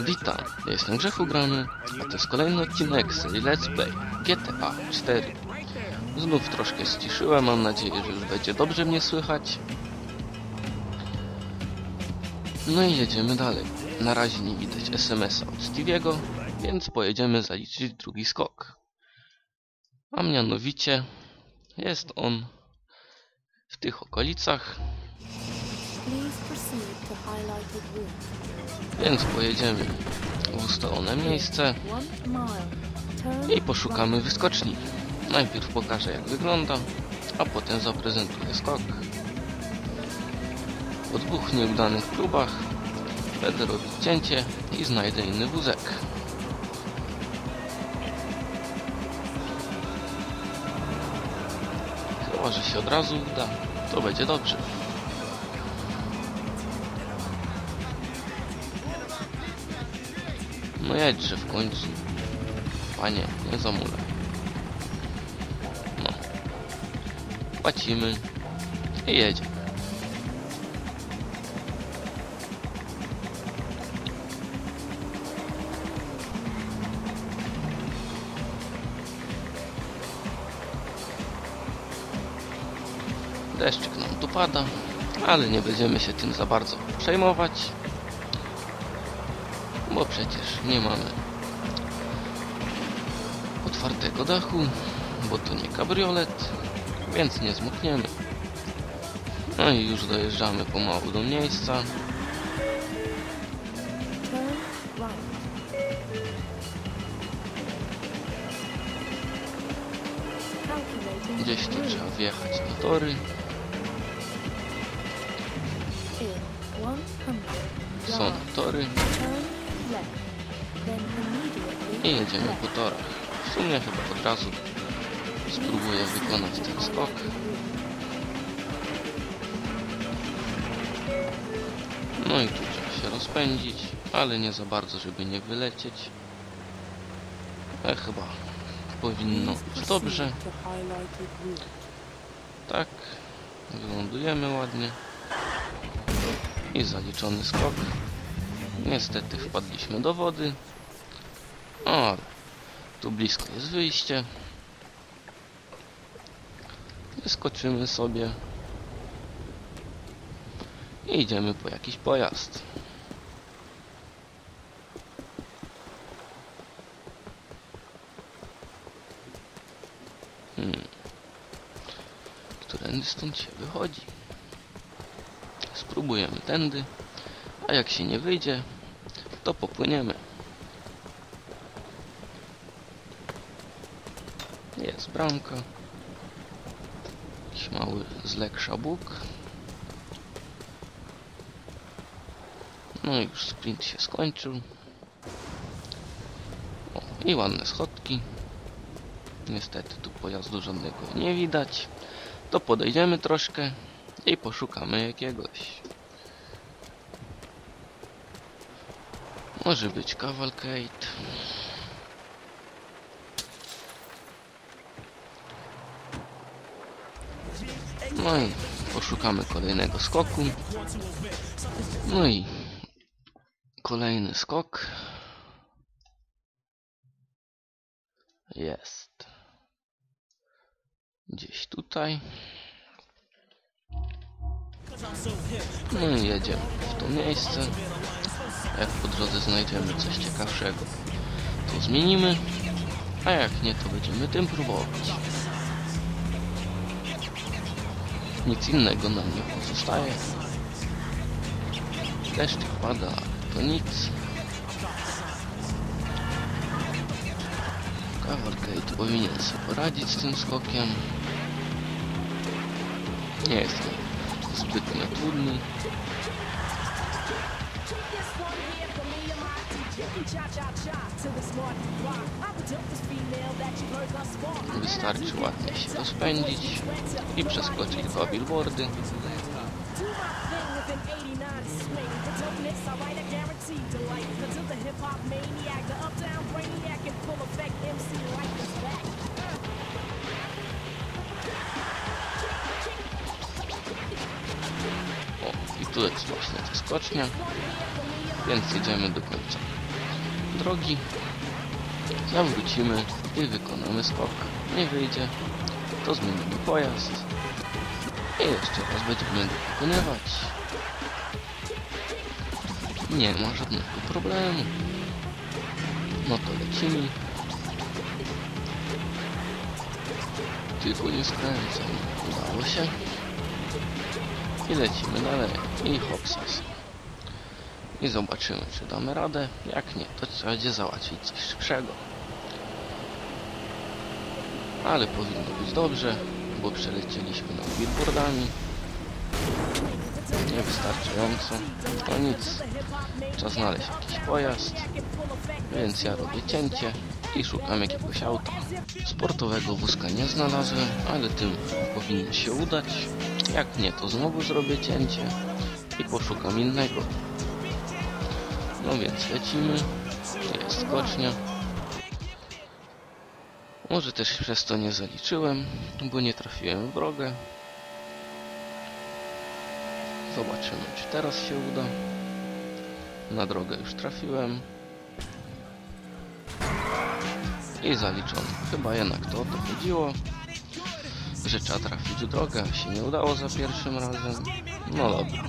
Witam, ja jestem Grzechu Grany, a to jest kolejny odcinek serii Let's Play GTA 4. Znów troszkę ściszyłem, mam nadzieję, że już będzie dobrze mnie słychać. No i jedziemy dalej. Na razie nie widać SMS-a od Stevie'ego, więc pojedziemy zaliczyć drugi skok. A mianowicie jest on w tych okolicach. Więc pojedziemy w ustalone miejsce. I poszukamy wyskoczni. Najpierw pokażę jak wygląda, a potem zaprezentuję skok. Po dwóch nieudanych próbach będę robić cięcie i znajdę inny wózek. Chyba, że się od razu uda, to będzie dobrze. No jedźże w końcu. Panie, nie zamulę. No. Płacimy. I jedziemy. Deszczyk nam tu pada, ale nie będziemy się tym za bardzo przejmować, bo przecież nie mamy otwartego dachu, bo to nie kabriolet, więc nie zmokniemy. No i już dojeżdżamy pomału do miejsca. Gdzieś tu trzeba wjechać na tory. Left. po torach. W sumie chyba od razu spróbuję wykonać ten skok. No i tu trzeba się rozpędzić, ale nie za bardzo, żeby nie wylecieć. E, chyba powinno być dobrze. Tak, wylądujemy ładnie. I zaliczony skok. Niestety wpadliśmy do wody. Ale tu blisko jest wyjście. Wyskoczymy sobie. I idziemy po jakiś pojazd. Hmm. Którędy stąd się wychodzi? Spróbujemy tędy, a jak się nie wyjdzie, to popłyniemy. Jest bramka. Jakiś mały zlek szabuk. No i już sprint się skończył. O, i ładne schodki. Niestety tu pojazdu żadnego nie widać. To podejdziemy troszkę i poszukamy jakiegoś. Może być Cavalcade. No i poszukamy kolejnego skoku. No i kolejny skok. Jest. Gdzieś tutaj. No i jedziemy w to miejsce. Jak po drodze znajdziemy coś ciekawszego, to zmienimy. A jak nie, to będziemy tym próbować. Nic innego nam nie pozostaje. Deszcz pada, to nic. Cavalcade powinien sobie poradzić z tym skokiem. Nie jest on zbytnio trudny. Wystarczy ładnie się rozpędzić i przeskoczyć dwa billboardy. O, i tu jest właśnie ta skocznia, więc jedziemy do końca. Drogi, zawrócimy i wykonamy skok. Nie wyjdzie, to zmienimy pojazd i jeszcze raz będziemy go wykonywać. Nie ma żadnego problemu. No to lecimy. Tylko nie skręcam. Udało się. I lecimy dalej. I hopsas. I zobaczymy, czy damy radę. Jak nie, to trzeba będzie załatwić coś szybszego. Ale powinno być dobrze, bo przelecieliśmy nad billboardami. Niewystarczająco. No nic. Trzeba znaleźć jakiś pojazd. Więc ja robię cięcie i szukam jakiegoś auta. Sportowego wózka nie znalazłem, ale tym powinno się udać. Jak nie, to znowu zrobię cięcie i poszukam innego. No więc lecimy. Jest skocznia. Może też przez to nie zaliczyłem, bo nie trafiłem w drogę. Zobaczymy, czy teraz się uda. Na drogę już trafiłem. I zaliczony. Chyba jednak to o to chodziło. Że trzeba trafić w drogę, się nie udało za pierwszym razem. No dobra.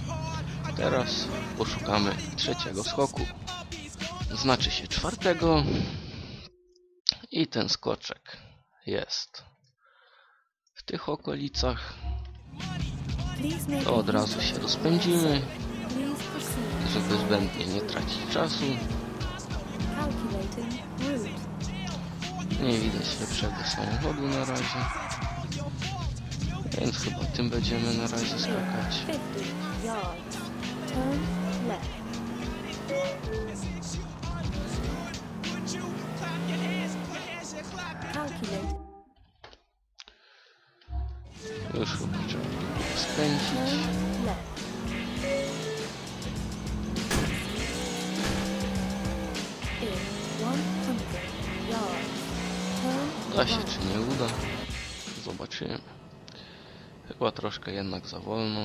Teraz poszukamy trzeciego skoku. Znaczy się czwartego. I ten skoczek jest w tych okolicach. To od razu się rozpędzimy, żeby zbędnie nie tracić czasu. Nie widać lepszego samochodu na razie. Więc chyba tym będziemy na razie skakać. 50 yards. Turn left. Calculate. Już chyba trzeba było skręcić. Turn left. In 100 yards. Turn Da się czy nie uda. Zobaczymy. Chyba troszkę jednak za wolno.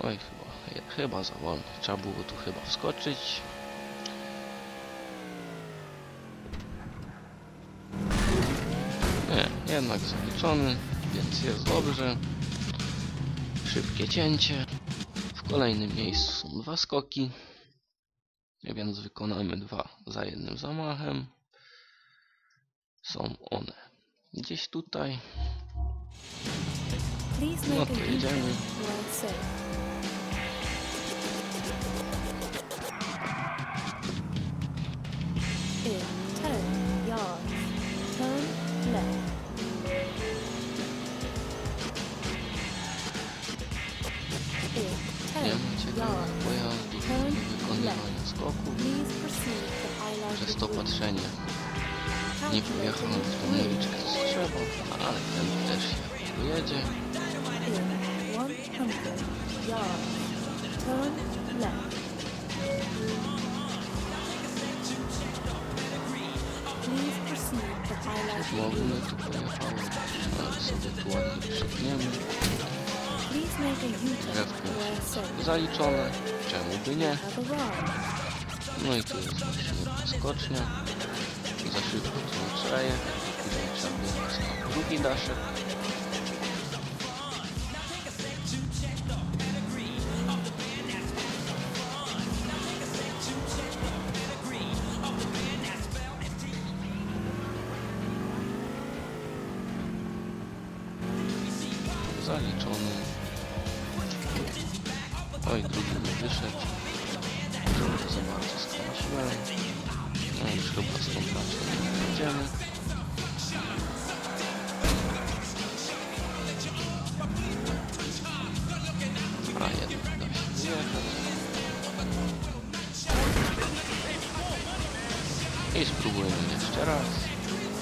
Oj, chyba, chyba za wolno. Trzeba było tu chyba wskoczyć. Nie, jednak zaliczony, więc jest dobrze. Szybkie cięcie. W kolejnym miejscu są dwa skoki. Więc wykonamy dwa za jednym zamachem. Są one gdzieś tutaj. No to jedziemy. In Nie 10 ma ciekawych yards. pojazdów Turn i wykonywania highlight Przez to patrzenie nie pojechałem w tą uliczkę co trzeba, ale ten też się pojedzie. In 100 yards. Turn left. Please proceed to highlight the Mogłem route. tu pojechałem, ale sobie tu przypniemy. Please make a U-turn Drewno where safe. zaliczone, czemu by nie? No i tu jest właśnie skocznia. Za szybko tu jechać, później trzeba na drugi daszek. Zaliczony. Wyszedł. Trochę za bardzo skręciłem. No już chyba stąd raczej nie będziemy. A jednak da się wyjechać. I spróbujemy jeszcze raz.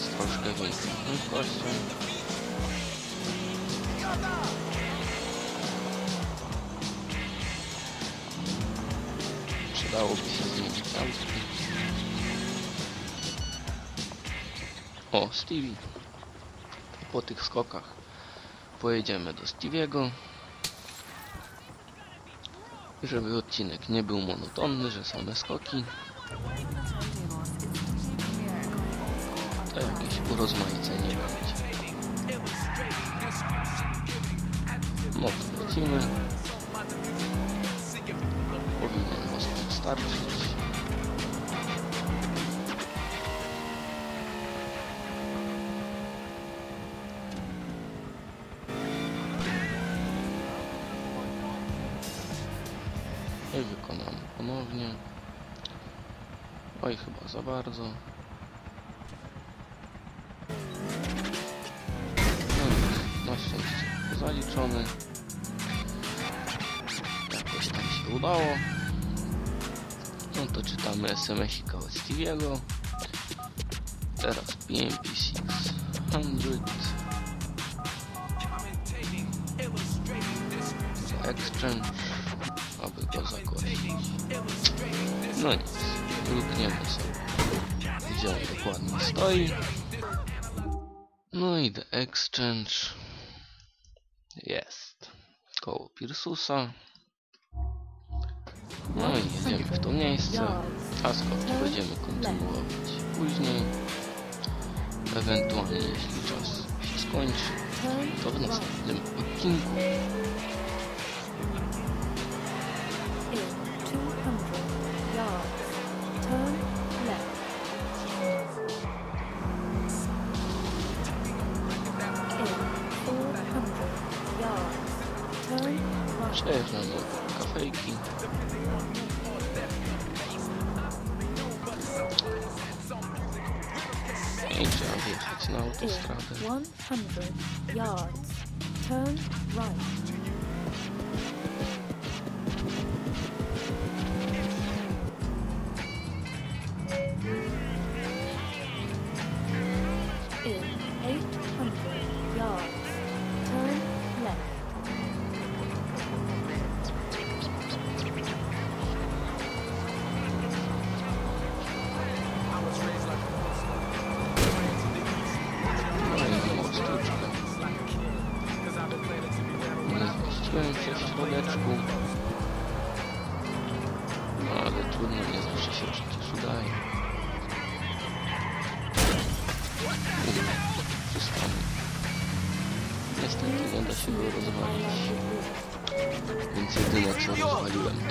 Z troszkę większą prędkością. Przydałoby się. O, Stevie. Po tych skokach pojedziemy do Steviego. Żeby odcinek nie był monotonny, że same skoki. To jakieś urozmaicenie będzie. No to lecimy. Starczyć. I wykonamy ponownie. Oj, chyba za bardzo. No nic, na szczęście zaliczony. Jakoś tam się udało. No to czytamy SMS-ika od Stevie'ego. Teraz PMP 600. Exchange, aby go zagłosić. No nic, lukniemy sobie, gdzie on dokładnie stoi. No i The Exchange jest koło Pirsusa. No i jedziemy w to miejsce, a skok będziemy kontynuować później. Ewentualnie jeśli czas się skończy, to w następnym odcinku. in 200 yards. Turn left. In 400 yards. Turn right. Przejeżdżamy kafejki. I trzeba wjechać na In autostradę. 100 yards. Turn right.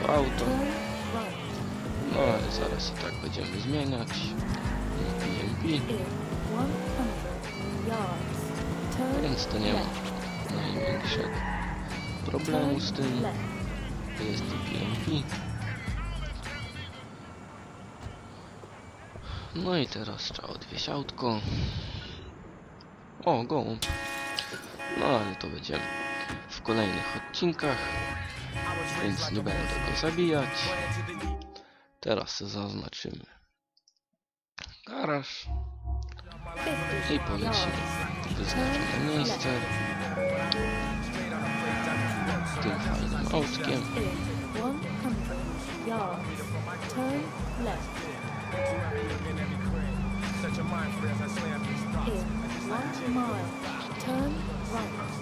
To auto. No ale zaraz i tak będziemy zmieniać. Na PMP. In 100 yards. Turn Więc to nie ma left. najmniejszego problemu z tym. left. Jest PMP. No i teraz trzeba odwieźć autko. O, gołąb. No ale to będziemy w kolejnych odcinkach, więc nie będę go zabijać. Teraz zaznaczymy garaż 50 i polecimy wyznaczone miejsce tym fajnym autkiem. In 100 yards. Turn left. In 1 mile. Turn right.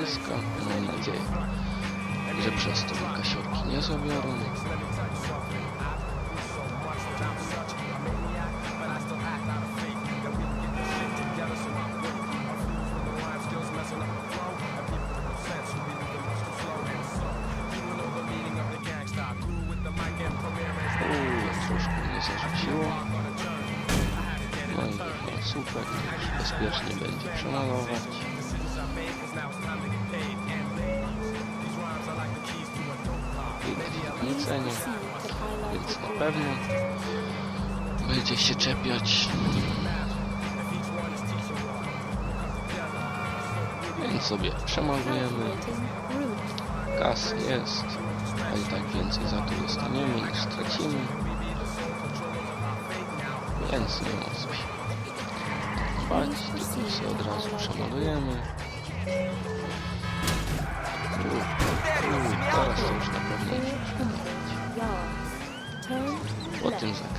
Ryska. Mam nadzieję, że przez to mi kasiorki nie zabiorą. Więc na pewno będzie się czepiać. Więc sobie przemalujemy. Kas jest, a i tak więcej za to dostaniemy niż stracimy. Więc nie ma co się bać, tylko się od razu przemalujemy. Uuu, uuu, teraz już na pewno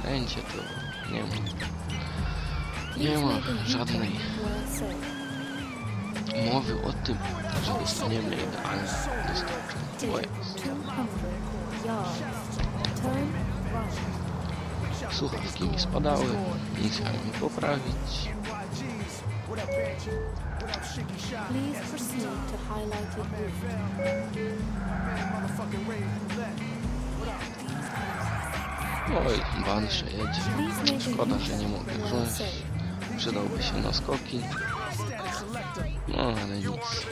zakręcie to nie ma, nie ma żadnej mowy o tym, że dostaniemy idealnie dostarczony In pojazd. 200 yards. Turn right. Słuchawki mi spadały, musiałem je poprawić. Please proceed to highlighted route. Oj, Bansze jedzie. Szkoda, że nie mogę wziąć. Przydałby się na skoki. No, ale nic.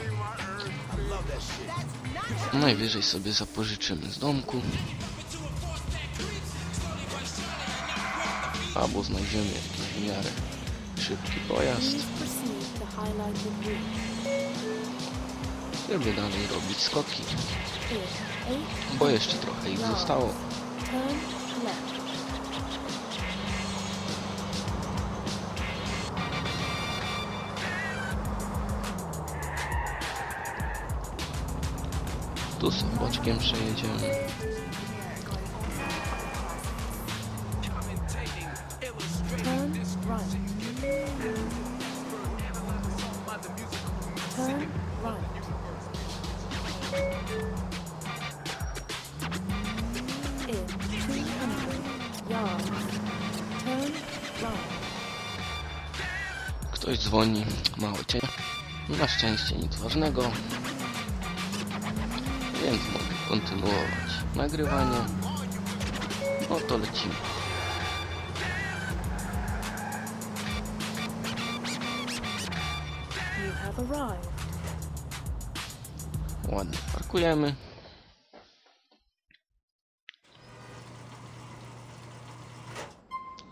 Najwyżej sobie zapożyczymy z domku. Albo znajdziemy w miarę szybki pojazd, żeby dalej robić skoki. In 8 Bo jeszcze trochę ich zostało. Tu sobie boczkiem przejedziemy. Dzwoni, mało cię. Na szczęście nic ważnego. Więc mogę kontynuować nagrywanie. No to lecimy. Ładnie parkujemy.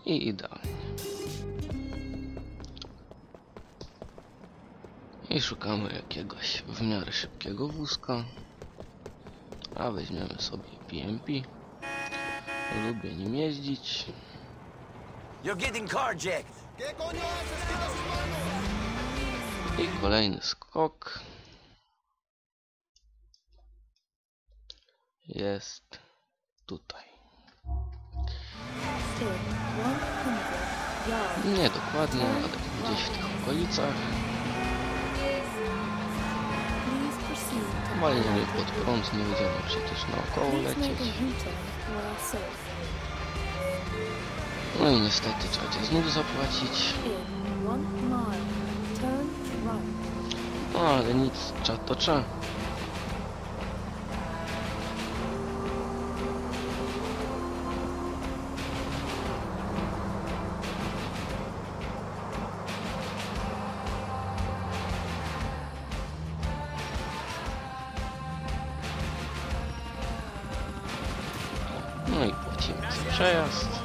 I idealnie. I szukamy jakiegoś w miarę szybkiego wózka. A weźmiemy sobie PMP. Lubię nim jeździć. You're getting carjacked. I kolejny skok. Jest tutaj. In 100 yards. Nie dokładnie, ale gdzieś w tych okolicach. Walniemy highlighted pod prąd, nie będziemy przecież naokoło lecieć. safe. No i niestety trzeba cię znów zapłacić. No ale nic, trzeba to trzeba. No i płacimy za przejazd.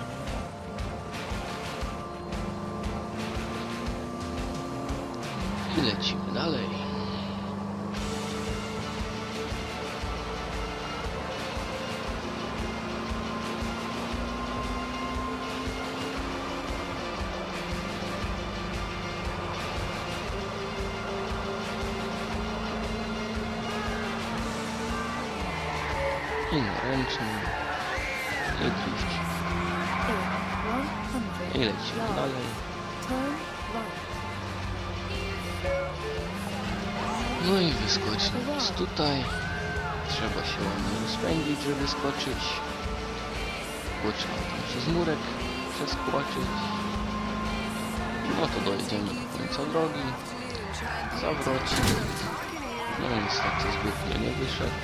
Jest tutaj. Trzeba się ładnie rozpędzić, żeby skoczyć. Bo trzeba tam przez murek przeskoczyć. No to dojedziemy do końca drogi. Zawrocimy. No niestety zbytnio nie wyszedł.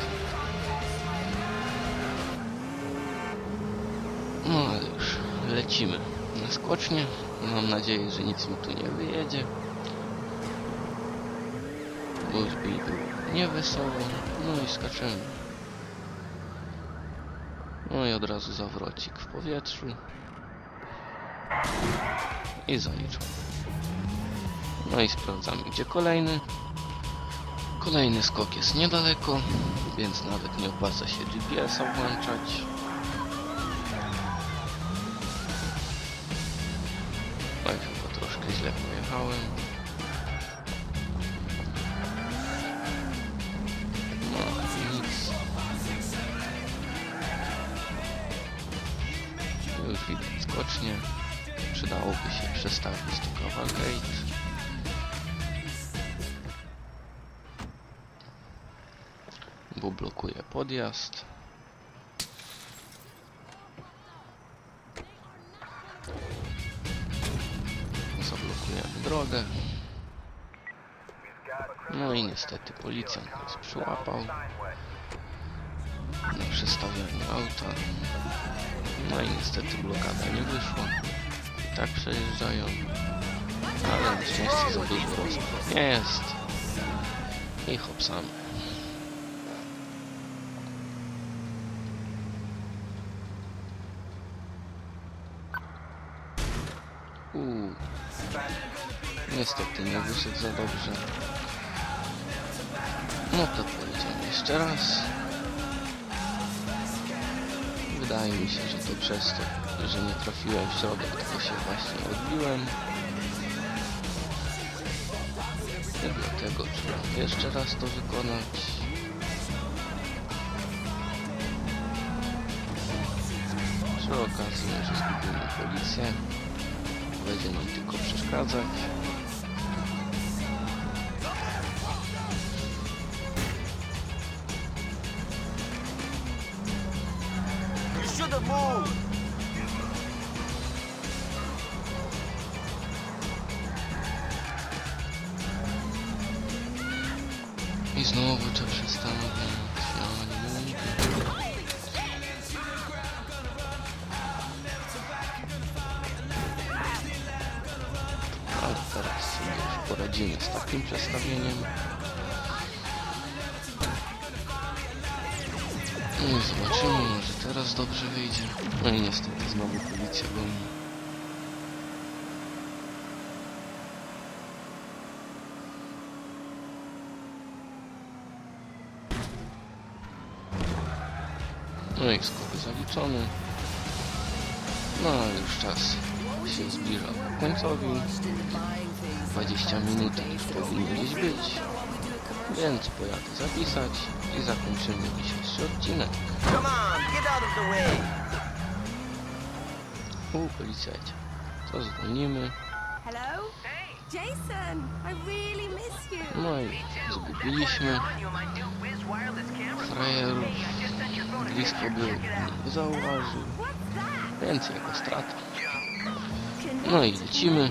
No ale już lecimy na skocznie. Mam nadzieję, że nic mi tu nie wyjedzie. Było niewesoło. No i skaczemy. No i od razu zawrocik w powietrzu. I zaliczam. No i sprawdzamy gdzie kolejny. Kolejny skok jest niedaleko, więc nawet nie opłaca się GPS-a włączać. Oj, chyba troszkę źle pojechałem. widocznie przydałoby się przestawić tylko Cavalcade. Bo blokuje podjazd. Zablokujemy drogę. No i niestety policjant nas przyłapał na przestawianiu auta. No i niestety blokada nie wyszła. I tak przejeżdżają. Ale na szczęście za dużo rozpłat nie jest. I hopsamy. Uuu. Niestety nie wyszedł za dobrze. No to pojedziemy jeszcze raz. Wydaje mi się, że to przez to, że nie trafiłem w środek, tylko się właśnie odbiłem. I dlatego trzeba jeszcze raz to wykonać. Przy okazji może zgubimy policję. Będzie nam tylko przeszkadzać. I zobaczymy, może teraz dobrze wyjdzie. No i niestety znowu policja goni. No i skok zaliczony. No już czas się zbliża ku końcowi. 20 minut już powinno gdzieś być. Więc pojadę zapisać i zakończymy dzisiejszy odcinek. U, policjajcie. To zwolnimy. Hello? Jason, I really miss you. No i zgubiliśmy frajerów. Blisko był, nie zauważył. Więc jego strata. No i lecimy.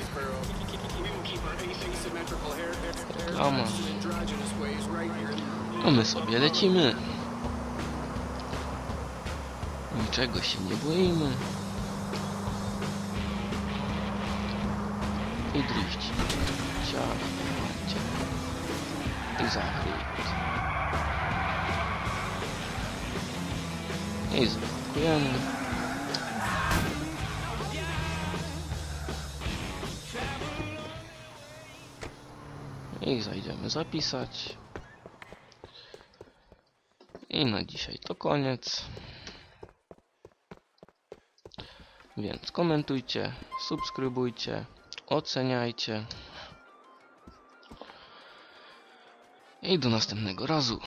Reklama. No my sobie lecimy. Niczego się nie boimy. Ciach, ciach. I zachwyt. I zablokujemy. I zajdziemy zapisać. I na dzisiaj to koniec. Więc komentujcie, subskrybujcie, oceniajcie. I do następnego razu.